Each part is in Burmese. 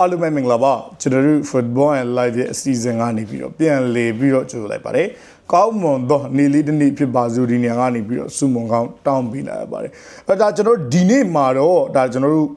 အားလုံးပဲမင်္ဂလာပါကျွန်တော်တို့ football and live ရဲ့အစီအစဉ်ကနေပြီးတော့ပြန်လေပြီးတော့ကြိုလိုက်ပါတယ်ကောင်းမွန်သောနေလေးတစ်နေ့ဖြစ်ပါစို့ဒီနေရာကနေပြီးတော့စုမွန်ကောင်းတောင်းပေးလာရပါတယ်အဲဒါကျွန်တော်တို့ဒီနေ့မှာတော့ဒါကျွန်တော်တို့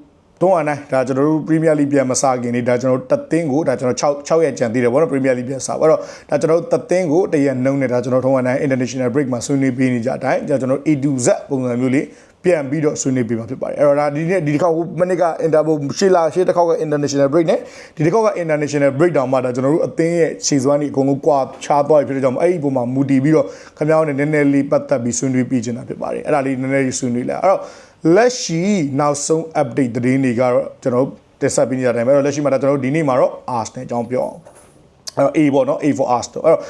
တော့အနိုင်ဒါကျွန်တော်တို့ Premier League ပြန်မစခင်နေဒါကျွန်တော်တို့တသင်းကိုဒါကျွန်တော်6 6ရက်ကြံသေးတယ်ဗောနော် Premier League ပြန်စပါတော့ဒါကျွန်တော်တို့တသင်းကိုတရက်နှုံးနေတာကျွန်တော်ထုံးအနိုင် International Break မှာဆွေးနွေးပေးနေကြအတိုင်းကျွန်တော် A to Z ပုံစံမျိုးလေး ပြန်ပြီးတော့ဆွေးနွေးပေးမှာဖြစ်ပါတယ်အဲ့တော့ဒါဒီနေ့ဒီတစ်ခေါက်မနစ်က Interpol ရှေ့လာရှေ့တစ်ခေါက်က International Break နဲ့ဒီတစ်ခေါက်က International Break တောင်မှဒါကျွန်တော်တို့အသင်းရဲ့ခြေစွမ်းတွေအကုန်လုံးကွာခြားသွားပြီဖြစ်တဲ့ကြောင့်အဲ့ဒီပုံမှာမူတည်ပြီးတော့ခင်ဗျားတို့နည်းနည်းလေးပတ်သက်ပြီးဆွေးနွေးပြချင်တာဖြစ်ပါတယ်အဲ့ဒါလေးနည်းနည်းလေးဆွေးနွေးလိုက်အဲ့တော့လက်ရှိနောက်ဆုံး update သတင်းတွေကတော့ကျွန်တော်တို့တက်ဆက်ပေးနေတဲ့အတိုင်းပဲအဲ့တော့လက်ရှိမှာဒါကျွန်တော်တို့ဒီနေ့မှာတော့ Arsenal အကြောင်းပြောအောင်အဲ့တော့ A ပေါ့နော် A for Arsenal အဲ့တော့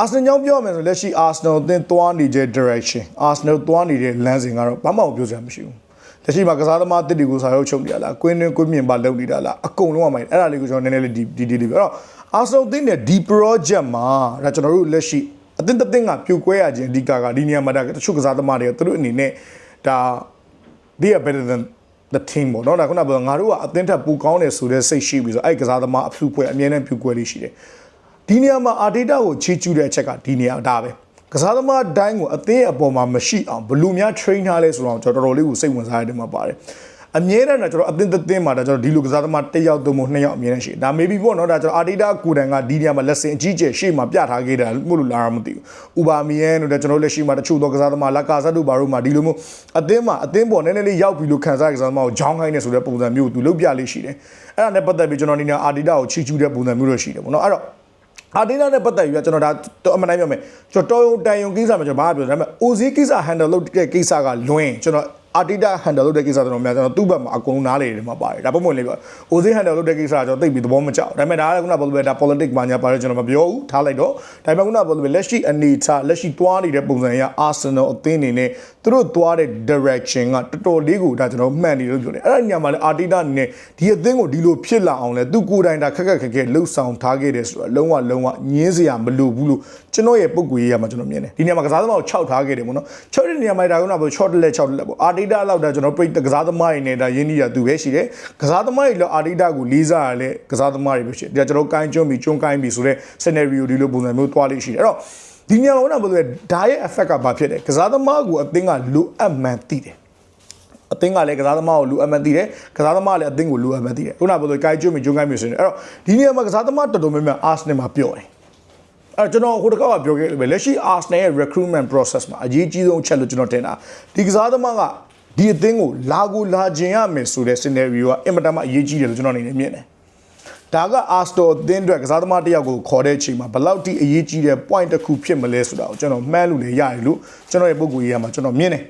Arsenal ကြောင့်ပြောရမယ်ဆိုလက်ရှိ Arsenal အသင်းသွားနေတဲ့ direction Arsenal သွားနေတဲ့လမ်းစဉ်ကတော့ဘာမှမပြောစရာမရှိဘူးလက်ရှိမှာကစားသမားတစ်တွေကိုစာရုပ်ချုပ်နေရလားကွင်းတွင်းကွင်းမြင်ပါလုပ်နေတာလားအကုန်လုံးကမှအဲ့ဒါလေးကိုကျွန်တော်နည်းနည်းလေးဒီဒီဒီလေးပြောတော့ Arsenal အသင်းနဲ့ဒီ project မှာဒါကျွန်တော်တို့လက်ရှိအသင်းတစ်သင်းကပြိုကွဲရခြင်းအဓိကကဒီနေရာမှာဒါတချို့ကစားသမားတွေကသူတို့အနေနဲ့ဒါ they are better than the team ပေါ့နော်ဒါခုနကပြောငါတို့ကအသင်းထက်ပိုကောင်းတယ်ဆိုတဲ့စိတ်ရှိပြီးဆိုအဲ့ကစားသမားအဖလူပွဲအမြဲတမ်းပြိုကွဲလေးရှိတယ် ဒီနေရာမှာအာဒေတာကိုချီးကျူးတဲ့အချက်ကဒီနေရာဒါပဲကစားသမားတိုင်းကိုအသင်းအပေါ်မှာမရှိအောင်ဘလူများ train ထားလဲဆိုတော့ကျွန်တော်တော်တော်လေးကိုစိတ်ဝင်စားရတဲ့မှာပါတယ်အမြဲတမ်းတော့ကျွန်တော်အသင်းသင်းမှာဒါကျွန်တော်ဒီလိုကစားသမားတစ်ယောက်သုံးဖို့နှစ်ယောက်အမြဲတမ်းရှိတယ်ဒါ maybe ပေါ့နော်ဒါကျွန်တော်အာဒီတာကိုတိုင်ကဒီနေရာမှာလက်စင်အကြီးကျယ်ရှေ့မှာပြထားခဲ့တယ်မို့လို့လာတာမသိဘူးဥပါမီယန်တို့ဒါကျွန်တော်လက်ရှိမှာတချို့သောကစားသမားလက်ကာဆက်တို့ဘာလို့မှာဒီလိုမျိုးအသင်းမှာအသင်းပေါ်နည်းနည်းလေးရောက်ပြီးလို့ခံစားရကစားသမားကိုဂျောင်းခိုင်းနေဆိုတဲ့ပုံစံမျိုးသူလုပ်ပြလေးရှိတယ်အဲ့ဒါနဲ့ပတ်သက်ပြီးကျွန်တော်ဒီနေရာအာဒီတာကိုချီကျူးတဲ့ပုံစံမျိုးတော့ရှိတယ်ပေါ့နော်အဲ့တော့ အာဒီနာနဲ့ပတ်သက်ပြီးကျွန်တော်ဒါအမှန်တိုင်းပြောမယ်ကျွန်တော်တော်ရုံတန်ရုံကိစ္စမှာကျွန်တော်ဘာပြောလဲဒါပေမဲ့ OZ ကိစ္စ handle လုပ်တဲ့ကိစ္စကလွင်ကျွန်တော် အာတီတာ handle လုပ်တဲ့ကိစ္စတော်တော်များကျွန်တော်သူ့ဘက်မှာအကုန်နားလေတယ်မှာပါတယ်ဒါပုံမှန်လေးပြော OZ handle လုပ်တဲ့ကိစ္စကကျွန်တော်သိပြီးသဘောမကျဘူးဒါပေမဲ့ဒါကခုနကပြောလို့ပဲဒါ politics ဘာညာပါတယ်ကျွန်တော်မပြောဘူးထားလိုက်တော့ဒါပေမဲ့ခုနကပြောလို့ပဲလက်ရှိအနေထားလက်ရှိတွားနေတဲ့ပုံစံအရ Arsenal အသင်းအနေနဲ့သူတို့တွားတဲ့ direction ကတော်တော်လေးကိုဒါကျွန်တော်မှန်တယ်လို့ပြောတယ်အဲ့ဒါညမှာလဲအာတီတာအနေနဲ့ဒီအသင်းကိုဒီလိုဖြစ်လာအောင်လဲသူကိုယ်တိုင်ဒါခက်ခက်ခက်ခက်လှုပ်ဆောင်ထားခဲ့တယ်ဆိုတော့လုံးဝလုံးဝညင်းစရာမလိုဘူးလို့ကျွန်တော်ရဲ့ပုံကိုရေးရမှာကျွန်တော်မြင်တယ်ဒီနေရာမှာကစားသမားကို6ထားခဲ့တယ်ပေါ့နော်6တဲ့နေရာမှာဒါကက short လက်6လက်ပေါ့အာတီတာလောက်ဒါကျွန်တော်ပြိတ်ကစားသမားတွေနဲ့ဒါရင်းနှီးတာသူပဲရှိတယ်ကစားသမားတွေလည်းအာတီတာကိုလေးစားရလဲကစားသမားတွေပဲရှိတယ်ဒါကျွန်တော်ကိုင်းကျွန်းပြီးကျွန်းကိုင်းပြီးဆိုတဲ့ scenario ဒီလိုပုံစံမျိုးတွားလေးရှိတယ်အဲ့တော့ဒီညမှာကတော့ဘယ်လိုလဲဒါရဲ့ effect ကဘာဖြစ်လဲကစားသမားကိုအသင်းကလိုအပ်မှန်သိတယ်အသင်းကလည်းကစားသမားကိုလူအပ်မှန်သိတယ်ကစားသမားကလည်းအသင်းကိုလူအပ်မှန်သိတယ်ခုနကပြောလို့ကိုင်းကျွန်းပြီးကျွန်းကိုင်းပြီးဆိုရင်အဲ့တော့ဒီနေရာမှာကစားသမားတော်တော်များများ Arsenal မှာပြောတယ်အဲ့ကျွန်တော်ဟိုတစ်ခါကပြောခဲ့လို့ပဲလက်ရှိ Arsenal ရဲ့ recruitment process မှာအရေးကြီးဆုံးအချက်လို့ကျွန်တော်တင်တာဒီကစားသမားက ဒီအသင်းကိုလာကိုလာခြင်းရမယ်ဆိုတဲ့ scenario ကအင်မတန်မှအရေးကြီးတယ်လို့ကျွန်တော်အနေနဲ့မြင်တယ်ဒါက Arsenal အသင်းအတွက်ကစားသမားတစ်ယောက်ကိုခေါ်တဲ့အချိန်မှာဘယ်လောက်ထိအရေးကြီးတဲ့ point တစ်ခုဖြစ်မလဲဆိုတာကိုကျွန်တော်မှန်းလို့လည်းရတယ်လို့ကျွန်တော်ရဲ့ပုံကိုရေးရမှာကျွန်တော်မြင်တယ်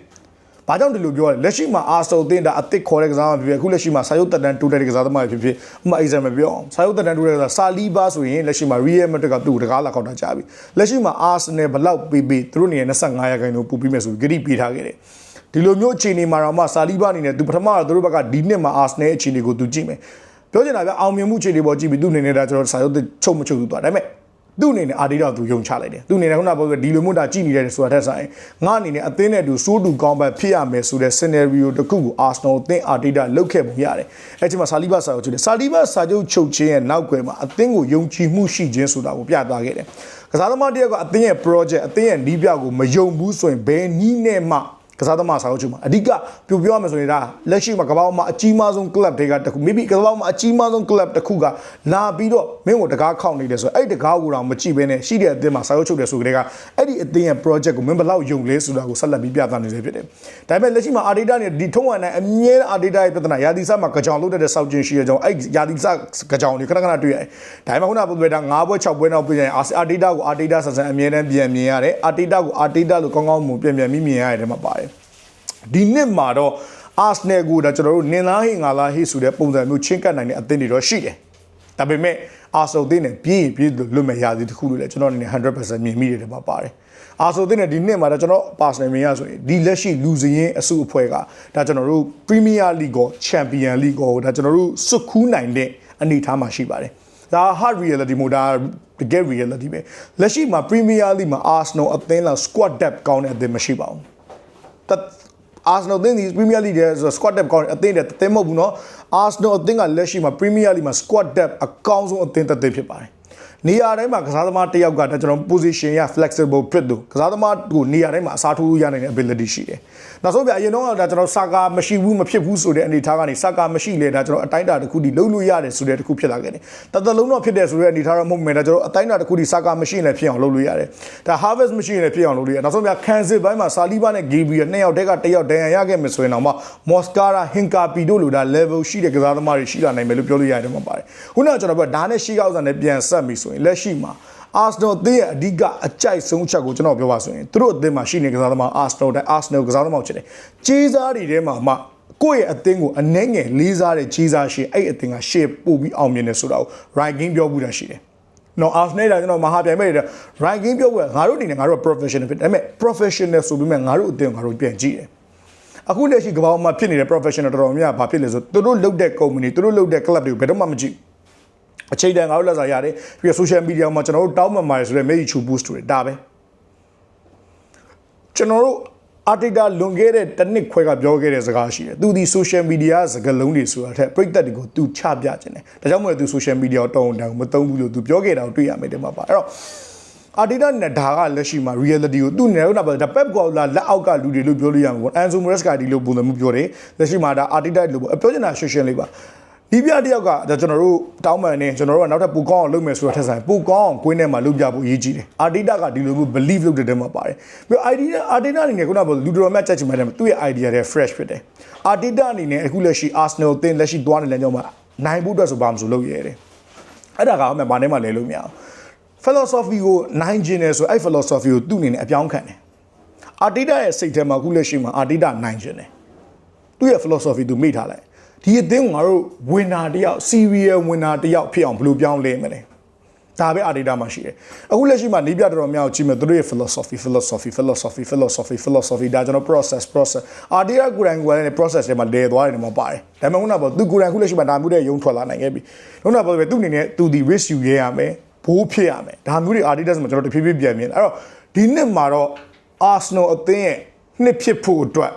ဘာကြောင့်ဒီလိုပြောလဲလက်ရှိမှာအာဆော်တင်ဒါအစ်စ်ခေါ်တဲ့ကစားသမားဖြစ်ဖြစ်အခုလက်ရှိမှာစာရုပ်တက်တန်းတိုးတဲ့ကစားသမားဖြစ်ဖြစ်ဥပမာ example ပြောအောင်စာရုပ်တက်တန်းတိုးတဲ့ကစားဆာလီဘာဆိုရင်လက်ရှိမှာ Real Madrid ကသူ့ကိုတကားလာခေါက်တာကြာပြီလက်ရှိမှာ Arsenal ဘလောက်ပေးပေးသူတို့နေရာ25ရာခိုင်နှုန်းပို့ပြီးမယ်ဆိုပြီးဂရိပေးထားခဲ့တယ် ဒီလိုမျိုးအခြေအနေမှာတော့မှဆာလီဘာအနေနဲ့သူပထမတော့သူတို့ဘက်ကဒီနှစ်မှာ Arsenal အခြေအနေကိုသူကြည့်မယ်ပြောချင်တာဗျအောင်မြင်မှုအခြေအနေပေါ်ကြည့်ပြီးသူ့အနေနဲ့ဒါကျွန်တော်စာရုပ်ချုပ်မချုပ်သူသွားဒါပေမဲ့သူ့အနေနဲ့အာဒီတော့သူယုံချလိုက်တယ်သူ့အနေနဲ့ခုနကပြောဒီလိုမျိုးဒါကြည့်နေတယ်ဆိုတာထက်ဆိုင်ငါအနေနဲ့အသင်းနဲ့တူစိုးတူကောင်းပတ်ဖြစ်ရမယ်ဆိုတဲ့ scenario တစ်ခုကို Arsenal အသင်းအာဒီတာလုတ်ခဲ့ပုံရတယ်အဲ့ချိန်မှာဆာလီဘတ်စာချုပ်တယ်ဆာလီဘတ်စာချုပ်ချုပ်ခြင်းရဲ့နောက်ွယ်မှာအသင်းကိုယုံကြည်မှုရှိခြင်းဆိုတာကိုပြသခဲ့တယ်ကစားသမားတယောက်ကအသင်းရဲ့ project အသင်းရဲ့နီးပြကိုမယုံဘူးဆိုရင်ဘယ်နီးနဲ့မှ ကစားသမားဆောက်ချုပ်မှာအဓိကပြောပြောရမယ်ဆိုရင်ဒါလက်ရှိမှာကမ္ဘာမှာအကြီးမားဆုံး club တွေကတခု maybe ကမ္ဘာမှာအကြီးမားဆုံး club တခုကလာပြီးတော့မင်းကိုတကားခောက်နေတယ်ဆိုတော့အဲ့ဒီတကားကိုတော့မကြည့်ဘဲနဲ့ရှိတဲ့အသင်းမှာဆောက်ချုပ်တယ်ဆိုကြတဲ့ကအဲ့ဒီအသင်းရဲ့ project ကိုမင်းဘယ်လောက်ယုံလဲဆိုတာကိုဆက်လက်ပြီးပြသနေစေဖြစ်တယ်ဒါပေမဲ့လက်ရှိမှာ Arteta နဲ့ဒီထုံးဝမ်နိုင်အမြဲ Arteta ရဲ့ပြဿနာယာတီဆာမှာကြောင်လုပ်တဲ့စောက်ကျင်ရှိတဲ့ကြောင့်အဲ့ယာတီဆာကြောင်တွေခဏခဏတွေ့ရတယ်ဒါပေမဲ့ခုနကပြောတာ9ဘွဲ6ဘွဲနောက်ပြင်ရင် Arteta ကို Arteta ဆန်ဆန်အမြဲတမ်းပြန်မြင်ရတယ် Arteta ကို Arteta လို့ကောင်းကောင်းမှုပြန်ပြန်မြင်မြင်ရတဲ့မှာပါတယ် ဒီနှစ်မှာတော့ Arsenal ကိုဒါကျွန်တော်တို့နင်လားဟိငါလားဟိဆိုတဲ့ပုံစံမျိုးချင်းကပ်နိုင်တဲ့အသင်းတွေတော့ရှိတယ်။ဒါပေမဲ့ Arsenal အသင်းနဲ့ပြေးရင်ပြေးလွတ်မဲ့ရာသီတစ်ခုလို့လည်းကျွန်တော်အနေနဲ့100%မြင်မိတယ်တဲ့မှာပါတယ်။ Arsenal အသင်းနဲ့ဒီနှစ်မှာတော့ကျွန်တော် Arsenal မြင်ရဆိုရင်ဒီလက်ရှိလူစည်းရင်အစုအဖွဲ့ကဒါကျွန်တော်တို့ Premier League ကို Champion League ကိုဒါကျွန်တော်တို့စွတ်ခူးနိုင်တဲ့အနေအထားမှာရှိပါတယ်။ဒါ hard reality မို့ဒါတကယ် reality ပဲလက်ရှိမှာ Premier League မှာ Arsenal အသင်းလောက် squad depth ကောင်းတဲ့အသင်းမရှိပါဘူး။ Arsenal အသင်းဒီ Premier League ရဲ့ squad depth ကောင်းအသင်းတဲ့တည်မဟုတ်ဘူးเนาะ Arsenal အသင်းကလက်ရှိမှာ Premier League မှာ squad depth အကောင်းဆုံးအသင်းတစ်သင်းဖြစ်ပါတယ် နေရာတိုင်းမှာကစားသမားတစ်ယောက်ကကျွန်တော် position ရ flexible ဖြစ်သူကစားသမားကိုနေရာတိုင်းမှာအစားထိုးရနိုင်တဲ့ ability ရှိတယ်။နောက်ဆုံးပြအရင်တော့ကဒါကျွန်တော်စာကာမရှိဘူးမဖြစ်ဘူးဆိုတဲ့အနေအထားကနေစာကာမရှိလေဒါကျွန်တော်အတိုင်းအတာတစ်ခုဒီလုံးလို့ရတယ်ဆိုတဲ့တစ်ခုဖြစ်လာခဲ့တယ်။တသက်လုံးတော့ဖြစ်တယ်ဆိုတဲ့အနေအထားတော့မဟုတ်မယ်ဒါကျွန်တော်အတိုင်းအတာတစ်ခုဒီစာကာမရှိလည်းဖြစ်အောင်လုပ်လို့ရတယ်။ဒါ harvest မရှိလည်းဖြစ်အောင်လုပ်လို့ရတယ်။နောက်ဆုံးပြခံစစ်ပိုင်းမှာစာလီဘာနဲ့ဂီဘီနှစ်ယောက်တက်ကတစ်ယောက်ဒဏ်ရာရခဲ့မယ်ဆိုရင်တော့မှမော်စကာရာဟင်ကာပီတို့လိုဒါ level ရှိတဲ့ကစားသမားတွေရှိလာနိုင်မယ်လို့ပြောလို့ရတယ်မှာပါတယ်။ခုနကကျွန်တော်ပြောဒါနဲ့ရှိကောက်စားနဲ့ပြန်ဆက်ပြီဆိုရင်လက်ရှိမှာအာဆနယ်အသင်းရဲ့အဓိကအကြိုက်ဆုံးချက်ကိုကျွန်တော်ပြောပါဆိုရင်သူတို့အသင်းမှာရှိနေကစားသမားအာဆနယ်တိုင်းအာဆနယ်ကစားသမားကိုချစ်တယ်။ကြီးစားတွေထဲမှာမှကိုယ့်ရဲ့အသင်းကိုအနှဲငယ်လေးစားတဲ့ကြီးစားရှိအဲ့အသင်းကရှေ့ပို့ပြီးအောင်မြင်တယ်ဆိုတာကို right game ပြောမှုတာရှိတယ်။နော် Arsenal ကကျွန်တော်မဟာပြိုင်မဲ့တယ် ranking ပြောပွဲငါတို့အနေနဲ့ငါတို့က professional ဖြစ်တယ်ဒါပေမဲ့ professional ဆိုပြီးမှငါတို့အတင်းငါတို့ပြန်ကြည့်တယ်အခုလက်ရှိကမ္ဘာမှာဖြစ်နေတဲ့ professional တော်တော်များများဘာဖြစ်လဲဆိုသူတို့လုပ်တဲ့ company သူတို့လုပ်တဲ့ club တွေကိုဘယ်တော့မှမကြည့် အချိန်တန်ငါတို့လက်စားရတယ်ပြီးတော့ social media မှာကျွန်တော်တို့တောင်းပန်ပါတယ်ဆိုတော့ make you boost တွေဒါပဲကျွန်တော်တို့အာတိတာလွန်ခဲ့တဲ့တစ်နှစ်ခွဲကပြောခဲ့တဲ့စကားရှိတယ်။သူဒီ social media စကားလုံးတွေဆိုတာထက်ပြိတ္တတွေကိုသူချပြခြင်းတယ်။ဒါကြောင့်မို့လို့သူ social media ကိုတောင်းတောင်းမတုံးဘူးလို့သူပြောခဲ့တာကိုတွေ့ရမယ်ဒီမှာပါ။အဲ့တော့အာတိတာနဲ့ဒါကလက်ရှိမှာ reality ကိုသူ့နယ်ရောတာပါဒါ Pep Guardiola လက်အောက်ကလူတွေလို့ပြောလို့ရမှာပေါ့။ Enzo Maresca ဒီလိုပုံစံမျိုးပြောတယ်။လက်ရှိမှာဒါအာတိတာလို့ပေါ့။ပြောချင်တာ social လေးပါ။ ဒီပြတယောက်ကဒါကျွန်တော်တို့တောင်းပန်နေကျွန်တော်တို့ကနောက်ထပ်ပူကောင်းအောင်လုပ်မယ်ဆိုတာထက်ဆိုင်ပူကောင်းအောင်ကွင်းထဲမှာလုပ်ပြဖို့အရေးကြီးတယ်အာတီတာကဒီလိုမျိုး believe လုပ်တဲ့တဲမှာပါတယ်ပြီးတော့ idea အာတီတာအနေနဲ့ခုနကလူတော်များကြက်ချင်မှတယ်သူ့ရဲ့ idea တွေ fresh ဖြစ်တယ်အာတီတာအနေနဲ့အခုလက်ရှိ Arsenal အသင်းလက်ရှိသွားနေလမ်းကြောင်းမှာနိုင်ဖို့အတွက်ဆိုဘာမှမဆိုလုပ်ရဲတယ်အဲ့ဒါကမှဘာနဲ့မှလဲလို့မရအောင် philosophy ကိုနိုင်ကျင်တယ်ဆိုအဲ့ philosophy ကိုသူ့အနေနဲ့အပြောင်းခံတယ်အာတီတာရဲ့စိတ်ထဲမှာအခုလက်ရှိမှာအာတီတာနိုင်ကျင်တယ်သူ့ရဲ့ philosophy သူမိထားလိုက် ဒီအသင်းကိုငါတို့ဝင်နာတယောက် serial ဝင်နာတယောက်ဖြစ်အောင်ဘယ်လိုပြောင်းလဲမလဲဒါပဲအာဒေတာမှာရှိတယ်အခုလက်ရှိမှာနေပြတော်တော်များကိုကြည့်မယ်သူတို့ရဲ့ philosophy philosophy philosophy philosophy philosophy ဒါကျွန်တော် process process အာဒေတာကိုယ်တိုင်ကိုယ်တိုင်နဲ့ process တွေမှာလဲသွားတယ်မှာပါတယ်ဒါပေမဲ့ခုနကပေါ့သူကိုယ်တိုင်ခုလက်ရှိမှာဒါမျိုးတွေရုံထွက်လာနိုင်ခဲ့ပြီခုနကပေါ့ပဲသူ့အနေနဲ့သူဒီ risk ယူရဲရမယ်ဘိုးဖြစ်ရမယ်ဒါမျိုးတွေ Adidas မှာကျွန်တော်တဖြည်းဖြည်းပြန်မြင်အဲ့တော့ဒီနှစ်မှာတော့ Arsenal အသင်းရဲ့နှစ်ဖြစ်ဖို့အတွက်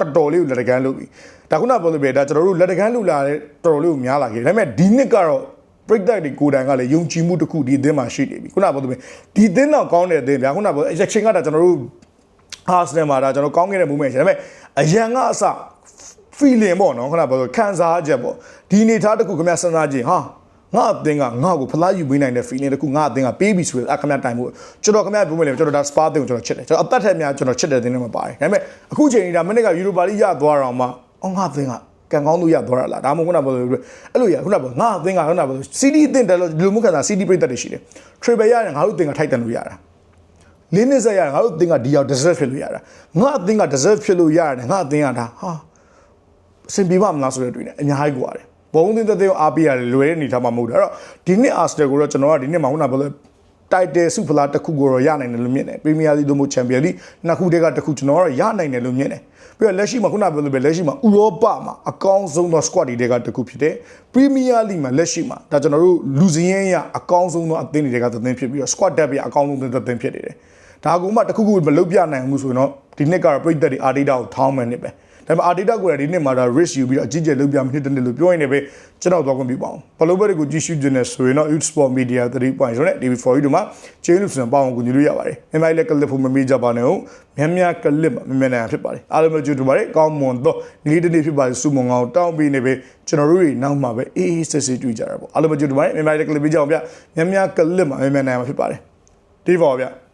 တော်တော်လေးကိုလက်တကမ်းလုပ်ပြီဒါခုနပြောလို့ပဲဒါကျွန်တော်တို့လက်တကမ်းလူလာတဲ့တော်တော်လေးကိုများလာခဲ့ဒါပေမဲ့ဒီနှစ်ကတော့ပြိတ္တတွေကိုယ်တိုင်ကလည်းယုံကြည်မှုတစ်ခုဒီအသင်းမှာရှိနေပြီခုနပြောလို့ပဲဒီအသင်းတော့ကောင်းတဲ့အသင်းဗျာခုနပြောအချက်ချင်းကဒါကျွန်တော်တို့အာဆနယ်မှာဒါကျွန်တော်ကောင်းခဲ့တဲ့ movement ရှင်ဒါပေမဲ့အရန်ကအစ feeling ပေါ့နော်ခုနပြောလို့ခံစားချက်ပေါ့ဒီအနေထားတစ်ခုခင်ဗျစဉ်းစားကြည့်ဟာ ငါအသင်းကငါ့ကိုဖလားယူပေးနိုင်တဲ့ feeling တခုငါအသင်းကပေးပြီဆိုရင်အခမရတိုင်မှုကျွန်တော်ခမရပြောမယ်လေကျွန်တော်ဒါ spa အသင်းကိုကျွန်တော်ချစ်တယ်ကျွန်တော်အသက်ထက်များကျွန်တော်ချစ်တဲ့အသင်းတွေမှာပါတယ်ဒါပေမဲ့အခုချိန်ကြီးဒါမနေ့က Europa League ရသွားတော့မှအော်ငါအသင်းကကံကောင်းလို့ရသွားတာလားဒါမှမဟုတ်ခုနကပြောလို့အဲ့လိုရခုနကငါအသင်းကခုနကပြော CD အသင်းတယ်လို့လူမှုခံစား CD ပြည့်တတ်တယ်ရှိတယ် Travel ရတယ်ငါတို့အသင်းကထိုက်တန်လို့ရတာလင်းနေစရငါတို့အသင်းကဒီရောက် deserve ဖြစ်လို့ရတာငါအသင်းက deserve ဖြစ်လို့ရတယ်ငါအသင်းကဒါဟာအဆင်ပြေပါမလားဆိုတဲ့တွေ့နေအများကြီးကွာတယ် ဘုံသင်းတဲ့တဲ့အားပေးရတယ်လွယ်တဲ့အနေထားမှာမဟုတ်ဘူးအဲ့တော့ဒီနှစ် Arsenal ကိုတော့ကျွန်တော်ကဒီနှစ်မှာခုနပြောလို့ title စုဖလားတစ်ခုကိုတော့ရနိုင်တယ်လို့မြင်တယ် Premier League တို့မှ Champions League နှစ်ခုတည်းကတစ်ခုကျွန်တော်ကတော့ရနိုင်တယ်လို့မြင်တယ်ပြီးတော့လက်ရှိမှာခုနပြောလို့ပဲလက်ရှိမှာဥရောပမှာအကောင်းဆုံးသော squad တွေကတစ်ခုဖြစ်တယ် Premier League မှာလက်ရှိမှာဒါကျွန်တော်တို့လူစည်းရင်းရအကောင်းဆုံးသောအသင်းတွေကသင်းဖြစ်ပြီးတော့ squad depth ရအကောင်းဆုံးသင်းဖြစ်နေတယ်ဒါကမှတစ်ခုခုမလုပ်ပြနိုင်ဘူးဆိုရင်တော့ဒီနှစ်ကတော့ပြည်သက်တွေအာဒေတာကိုထောင်းမယ်နှစ်ပဲ ဒါပေမဲ့အာဒေတာကိုလည်းဒီနှစ်မှာဒါ risk ယူပြီးတော့အကြီးကျယ်လုပ်ပြမယ်နှစ်တစ်နှစ်လို့ပြောရင်လည်းပဲကျွန်တော်တော့ခွင့်ပြုပါအောင်ဘလို့ဘက်တွေကိုကြည့်ရှုခြင်းနဲ့ဆိုရင်တော့ Youth Sport Media 3.0နဲ့ TV4 တို့မှာကျင်းလို့ဆိုရင်ပေါအောင်ကူညီလို့ရပါတယ်မြန်မာလည်းကလစ်ဖို့မမေ့ကြပါနဲ့ဟုတ်မြန်မြန်ကလစ်မှာမြန်မြန်နိုင်ဖြစ်ပါတယ်အားလုံးပဲကြိုတူပါတယ်ကောင်းမွန်တော့ဒီလေးတစ်နေ့ဖြစ်ပါတယ်စုမုံကောင်တောင်းပြီးနေပဲကျွန်တော်တို့တွေနောက်မှာပဲအေးအေးဆေးဆေးတွေ့ကြတာပေါ့အားလုံးပဲကြိုတူပါတယ်မြန်မာလည်းကလစ်ပေးကြအောင်ဗျမြန်မြန်ကလစ်မှာမြန်မြန်နိုင်မှာဖြစ်ပါတယ်ဒီပါဗျ